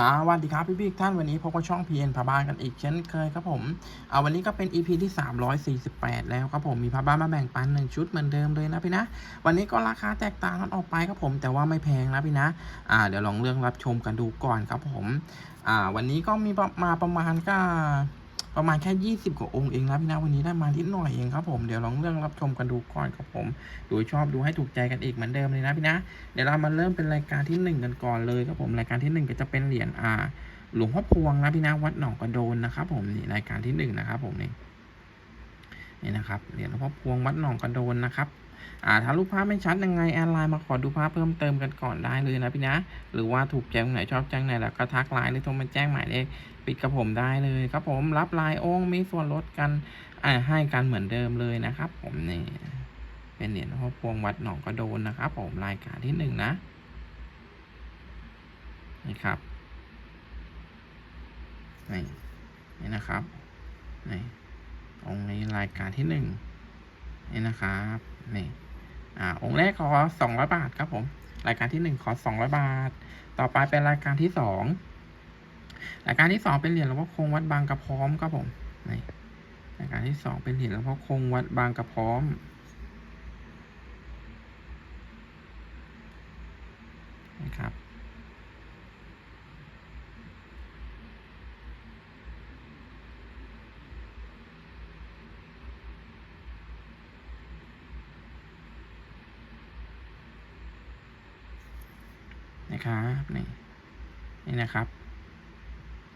สวัสดีครับพี่พี่ท่านวันนี้พบกับช่อง PN พาบ้านกันอีกเช่นเคยครับผมเอาวันนี้ก็เป็น EP ที่ 348 แล้วครับผมมีพาบ้านมาแบ่งปันหนึ่งชุดเหมือนเดิมเลยนะพี่นะ วันนี้ก็ราคาแตกต่างกันออกไปครับผมแต่ว่าไม่แพงนะพี่นะอ่าเดี๋ยวลองเรื่องรับชมกันดูก่อนครับผมอ่าวันนี้ก็มีมาประมาณก็ ประมาณแค่ 20 กว่าองค์เองนะพี่นะวันนี้ได้มานิดหน่อยเองครับผมเดี๋ยวลองเรื่องรับชมกันดูก่อนครับผมดูชอบดูให้ถูกใจกันอีกเหมือนเดิมเลยนะพี่นะ เดี๋ยวเรามาเริ่มเป็นรายการที่หนึ่งกันก่อนเลยครับผมรายการที่หนึ่งก็จะเป็นเหรียญอ่าหลวงพ่อพวงนะพี่นะวัดหนองกระโดนนะครับผมนี่รายการที่หนึ่งนะครับผมนี่นี่นะครับเหรียญหลวงพ่อพวงวัดหนองกระโดนนะครับ อ่าถ้ารูปภาพไม่ชัดยังไงแอดไลน์มาขอดูภาพเพิ่มเติมกันก่อนได้เลยนะพี่นะ หรือว่าถูกใจตรงไหนชอบจังไหนแล้วก็ทักไลน์หรือโทรมาแจ้งหมายเลขปิดกับผมได้เลยครับผมรับไลน์โองค์มีส่วนลดกันอ่าให้กันเหมือนเดิมเลยนะครับ ผมนี่เป็นเหรียญหลวพ่อพวงวัดหนองกระโดนนะครับ ผมรายการที่หนึ่งนะนี่ครับนี่นี่นะครับนี่องค์นี้รายการที่หนึ่งนี่นะครับ นี่อ่าองค์แรกขอสองร้อยบาทครับผม รายการที่หนึ่งขอสองร้อยบาท ต่อไปเป็นรายการที่สองรายการที่สองเป็นเหรียญหลวงพ่อคงวัดบางกระพร้อมครับผมนี่รายการที่สองเป็นเหรียญหลวงพ่อคงวัดบางกระพร้อม นะครับนี่นี่นะครับ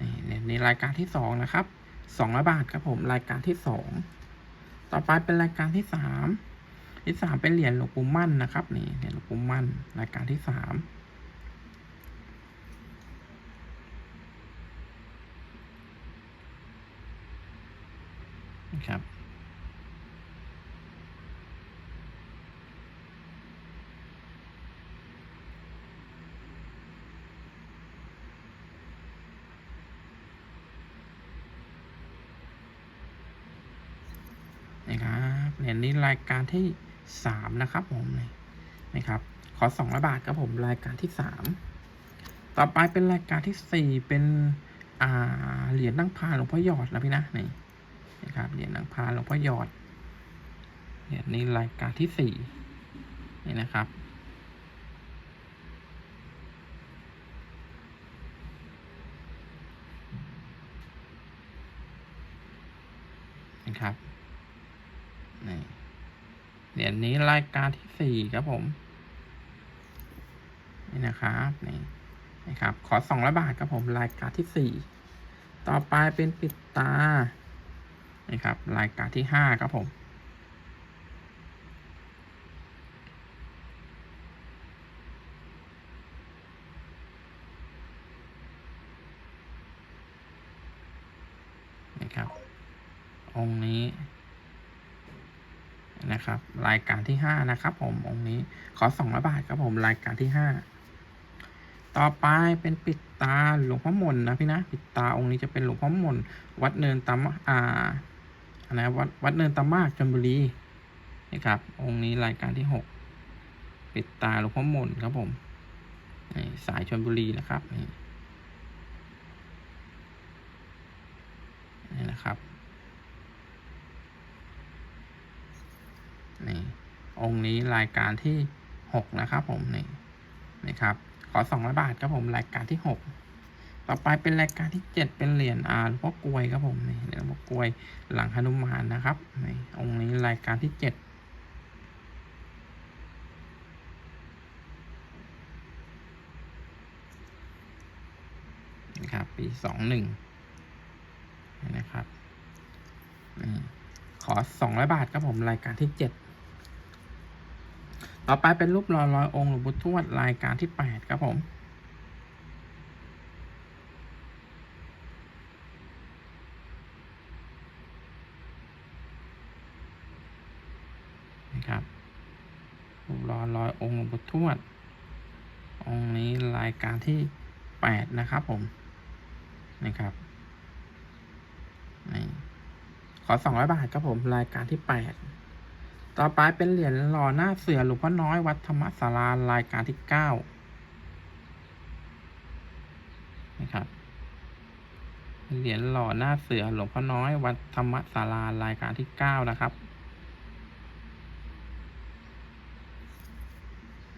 นี่เนี่ยนี่รายการที่สองนะครับสองร้อยบาทครับผมรายการที่สองต่อไปเป็นรายการที่สามที่สามเป็นเหรียญหลวงปู่มั่นนะครับนี่เหรียญหลวงปู่มั่น รายการที่สามนะครับ นะครับ เหรียญนี้รายการที่สามนะครับผมนะครับ ขอสองร้อยบาทครับผมรายการที่สามต่อไปเป็นรายการที่สี่เป็นอ่าเหรียญนั่งพาหลวงพ่อหยอดนะพี่นะนี่นะครับเหรียญนั่งพาหลวงพ่อหยอดเหรียญนี้รายการที่สี่นี่นะครับนะครับ รียญนี้รายการที่สี่ครับผมนี่นะครับนี่นะครับ ขอสองร้อยบาทครับผมรายการที่สี่ต่อไปเป็นปิดตานี่ครับรายการที่ห้าครับผม นะครับ องค์นี้ นะครับ รายการที่ห้านะครับ ผมองค์นี้ขอสองร้อยบาทครับผมรายการที่ห้าต่อไปเป็นปิดตาหลวงพ่อมนนะพี่นะปิดตาองค์นี้จะเป็นหลวงพ่อมนวัดเนินตามอ่าอะไรนะวัดวัดเนินตามากชลบุรีนะครับ องค์นี้รายการที่หกปิดตาหลวงพ่อมนครับผมสายชลบุรีนะครับนี่นะครับ นี่ องค์นี้รายการที่หกนะครับผมนี่นี่ครับขอสองร้อยบาทครับผมรายการที่หกต่อไปเป็นรายการที่เจ็ดเป็นเหรียญอาหลวงพ่อกลวยครับผมนี่เหรียญหลวงพ่อกลวยหลังหนุมานนะครับนี่องค์นี้รายการที่เจ็ดนะครับปีสองหนึ่งนะครับนี่ขอสองร้อยบาทครับผมรายการที่เจ็ด ต่อไปเป็นรูปหล่อลอยองค์หลวงปู่ทวดรายการที่แปดครับผมนะครับรูปหล่อลอยองค์หลวงปู่ทวด องค์นี้รายการที่แปดนะครับผมนะครับนี่ขอสองร้อยบาทครับผมรายการที่แปด ต่อไปเป็นเหรียญหล่อหน้าเสือหลวงพ่อน้อยวัดธรรมศาลารายการที่เก้านะครับเหรียญหล่อหน้าเสือหลวงพ่อน้อยวัดธรรมศาลารายการที่เก้านะครับ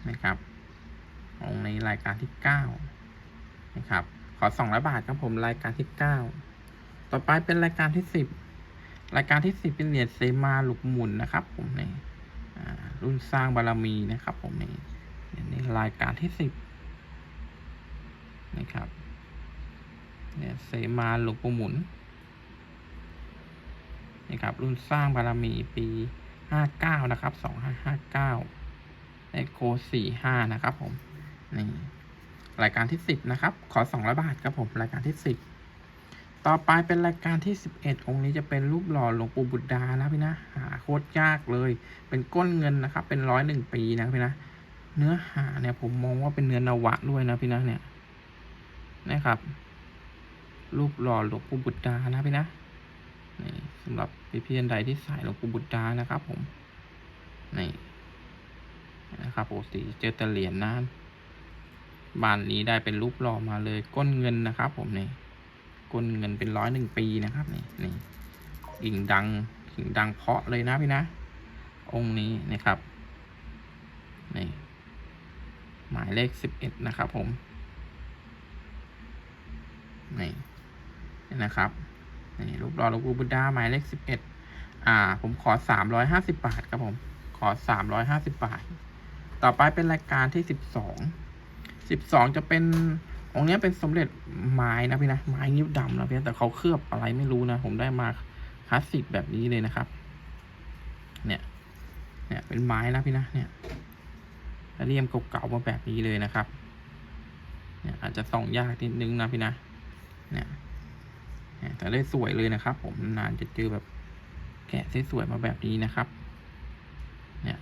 นะครับองค์นี้รายการที่เก้านะครับ ขอสองร้อยบาทครับผมรายการที่เก้าต่อไปเป็นรายการที่สิบ รายการที่สิบเป็นเหรียญเซมาหลุกหมุนนะครับ ผมนี่รุ่นสร้างบารมีนะครับ ผมนี่นี่รายการที่สิบนะครับเนี่ยเสมาหลวงปู่หมุนนะครับรุ่นสร้างบารมีปีห้าเก้านะครับสองห้าห้าเก้าเอโคสี่ห้านะครับ ผมนี่รายการที่สิบนะครับ ขอสองร้อยบาทครับผมรายการที่สิบ ต่อไปเป็นรายการที่สิบเอ็ดองค์นี้จะเป็นรูปหล่อหลวงปู่บุตรดานะพี่นะหาโคตรยากเลย เป็นก้นเงินนะครับ เป็นร้อยหนึ่งปีนะพี่นะ เนื้อหาเนี่ยผมมองว่าเป็นเนื้อนวะด้วยนะพี่นะเนี่ยนะครับ รูปหล่อหลวงปู่บุตรดานะพี่นะนี่สำหรับพี่พี่นใดที่สายหลวงปู่บุตรดานะครับ ผมนี่นะครับปกติเจอต่เหรียญนะบ้านนี้ได้เป็นรูปหล่อมาเลยก้นเงินนะครับ ผมนี่ นเงินเป็นร้อยหนึ่งปีนะครับนี่นี่กิ่งดังกิ่งดังเพาะเลยนะพี่นะ องค์นี้นะครับนี่หมายเลขสิบเอ็ดนะครับผมนี่นะครับนี่รูปหล่อหลวงปู่บุตรดาหมายเลขสิบเอ็ดอ่า ผมขอสามร้อยห้าสิบบาทครับผม ขอสามร้อยห้าสิบบาท ต่อไปเป็นรายการที่สิบสองสิบสองจะเป็น องค์นี้เป็นสมเด็จไม้นะพี่นะไม้นิ้วดำนะพี่แต่เขาเคลือบอะไรไม่รู้นะ ผมได้มาคลาสสิกแบบนี้เลยนะครับ เนี่ย เนี่ยเป็นไม้นะพี่นะเนี่ยเรียมเก่าๆมาแบบนี้เลยนะครับ เนี่ยอาจจะส่องยากนิดนึงนะพี่นะ เนี่ยแต่ได้สวยเลยนะครับ ผมนานจะเจอแบบแกะสวยๆมาแบบนี้นะครับ เนี่ย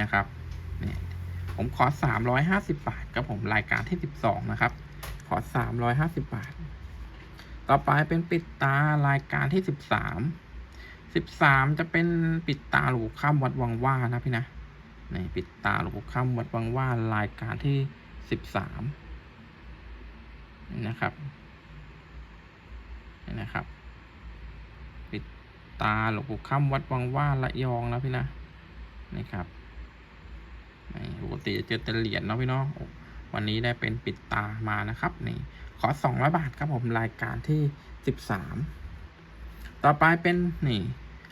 นะครับ เนี่ย ผมขอสามร้อยห้าสิบาทครับผมรายการที่สิบสองนะครับ ขอสามร้อยห้าสิบาท ต่อไปเป็นปิดตารายการที่สิบสามสิบสามจะเป็นปิดตาหลวงข้ามวัดวังว่านะพี่นะนี่ปิดตาหลวงข้ามวัดวังว่ารายการที่สิบสามนะครับนี่นะครับ ปิดตาหลวงข้ามวัดวังว่าระยองนะพี่นะนี่ครับ ปกติจะเจอแต่เหรียญเนาะพี่เนาะวันนี้ได้เป็นปิดตามานะครับนี่ขอสองร้อยบาทครับผมรายการที่สิบสามต่อไปเป็นนี่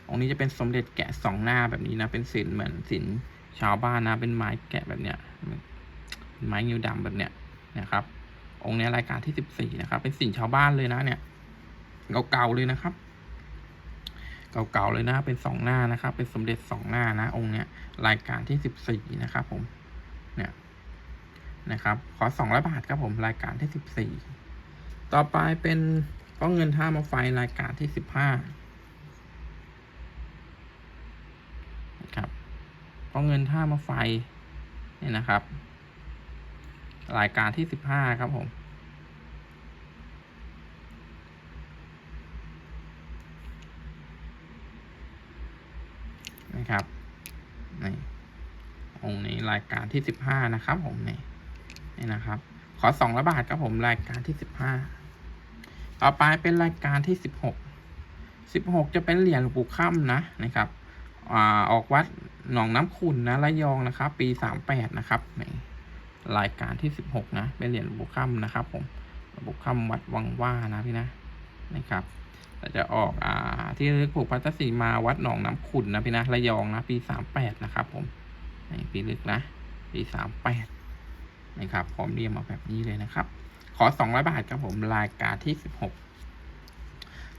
องค์นี้จะเป็นสมเด็จแกะสองหน้าแบบนี้นะเป็นศิลเหมือนศิลชาวบ้านนะเป็นไม้แกะแบบเนี้ยไม้งิ้วดำแบบเนี้ยนะครับ องค์นี้รายการที่สิบสี่นะครับ เป็นสินชาวบ้านเลยนะเนี่ยเก่าๆเลยนะครับ เก่าๆเลยนะเป็นสองหน้านะครับ เป็นสมเด็จสองหน้านะ องค์เนี้ยรายการที่สิบสี่นะครับผมเนี่ยนะครับ ขอสองร้อยบาทครับผมรายการที่สิบสี่ต่อไปเป็นก้องเงินท่ามาไฟรายการที่สิบห้านะครับก้องเงินท่ามาไฟเนี่ยนะครับ รายการที่สิบห้าครับผม นะครับนี่องค์นี้รายการที่สิบห้านะครับ ผมนี่นี่นะครับ ขอสองร้อยบาทครับผมรายการที่สิบห้าต่อไปเป็นรายการที่สิบหกสิบหกจะเป็นเหรียญหลวงปู่ค่ำนะนะครับอ่าออกวัดหนองน้ำขุนนะระยองนะครับ ปีสามแปดนะครับนี่รายการที่สิบหกนะเป็นเหรียญหลวงปู่ค่ำนะครับ ผมหลวงปู่ค่ำวัดวังว่านะพี่นะนะครับ จะออกอ่าที่ลึกผูกพัทสีมาวัดหนองน้ำขุนนะพี่นะระยองนะปีสามแปดนะครับ ผมนี่ปีลึกนะปีสามแปดนะครับพร้อมเรียงมาแบบนี้เลยนะครับ ขอสองร้อยบาทครับผมรายการที่สิบหก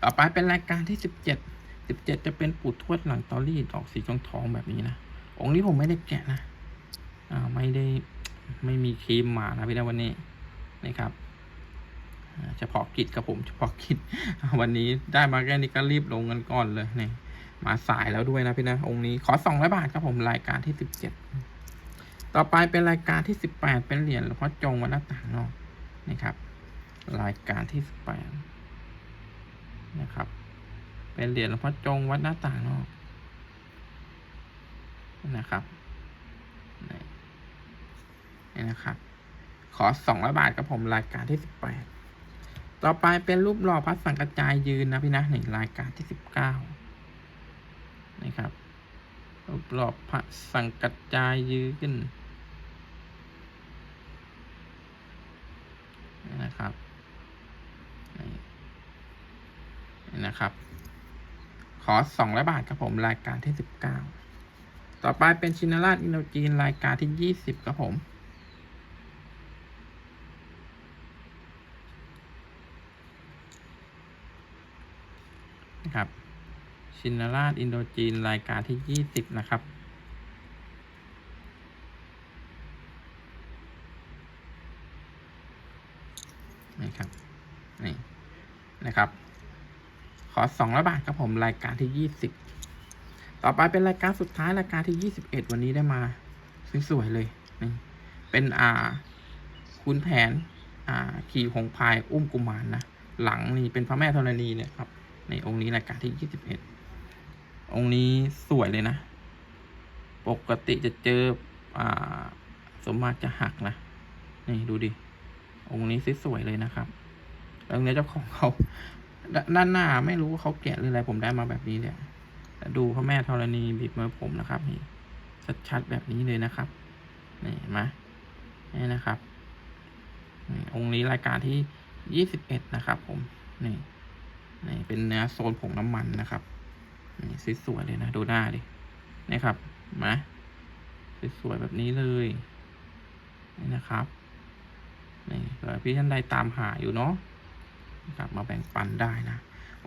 ต่อไปเป็นรายการที่สิบเจ็ดสิบเจ็ดจะเป็นปูดทวดหลังตอรี่ดอกสีทองทองแบบนี้นะองค์นี้ผมไม่ได้แกะนะอ่าไม่ได้ไม่มีครีมมานะพี่นะวันนี้นะครับ เฉพาะกิจกับผมเฉพาะกิจวันนี้ได้มาแค่นี้ก็รีบลงกันก่อนเลยนี่มาสายแล้วด้วยนะพี่นะ องค์นี้ขอสองร้อยบาทครับผมรายการที่สิบเจ็ดต่อไปเป็นรายการที่สิบแปดเป็นเหรียญหลวงพ่อจงวัดหน้าต่างนอกนะครับ รายการที่สิบแปดนะครับ เป็นเหรียญหลวงพ่อจงวัดหน้าต่างนอกนะครับนี่นะครับขขอสองร้อยบาทครับผมรายการที่สิบแปด ต่อไปเป็นรูปหล่อพระสังกระจายยืนนะพี่นะหนึ่งรายการที่สิบเก้านะครับรูปหล่อพระสังกระจายยืนนะครับนะครับ ขอสองร้อยบาทครับผมรายการที่สิบเก้าต่อไปเป็นชินราชอินโดจีนรายการที่ยี่สิบครับผม นะครับ ชินราชอินโดจีนรายการที่ยี่สิบนะครับนี่ครับ นี่ นะครับ ขอสองร้อยบาทครับผมรายการที่ยี่สิบต่อไปเป็นรายการสุดท้ายรายการที่ยี่สิบเอ็ดวันนี้ได้มา สวยๆเลย นี่ เป็นอ่าคุณแผน อ่า ขี่หงพายอุ้มกุมารนนะ หลังนี่เป็นพระแม่ธรณีเนี่ยครับ ในองค์นี้รายการที่ยี่สิบเอ็ดองค์นี้สวยเลยนะ ปกติจะเจออ่าสมมาตรจะหักนะ นี่ดูดิ องค์นี้สวยเลยนะครับ แล้วเนี้ยเจ้าของเขาดด้านหน้าไม่รู้ว่าเขาแกะหรืออะไรผมได้มาแบบนี้เนี่ยดูพระแม่ธรณีบีบมือผมนะครับ นี่ ชัดๆแบบนี้เลยนะครับ นี่เห็นไหมนี่นะครับ องค์นี้รายการที่ยี่สิบเอ็ดนะครับ ผม นี่ นี่เป็นเนื้อโซนผงน้ำมันนะครับนี่สวยๆเลยนะดูหน้าดินี่ครับเห็นไหมสวยๆแบบนี้เลยนี่นะครับนี่เผื่อพี่ท่านใดตามหาอยู่เนาะนะครับมาแบ่งปันได้นะ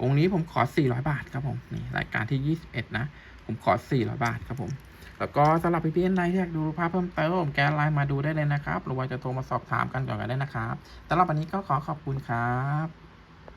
องค์นี้ผมขอ 400 บาทครับผมนี่รายการที่ 21 นะ ผมขอ 400 บาทครับผม แล้วก็สำหรับพี่พี่ท่านใดที่อยากดูภาพเพิ่มเติมแกนไลน์มาดูได้เลยนะครับหรือว่าจะโทรมาสอบถามกันก่อนก็ได้นะครับสำหรับวันนี้ก็ขอขอบคุณครับ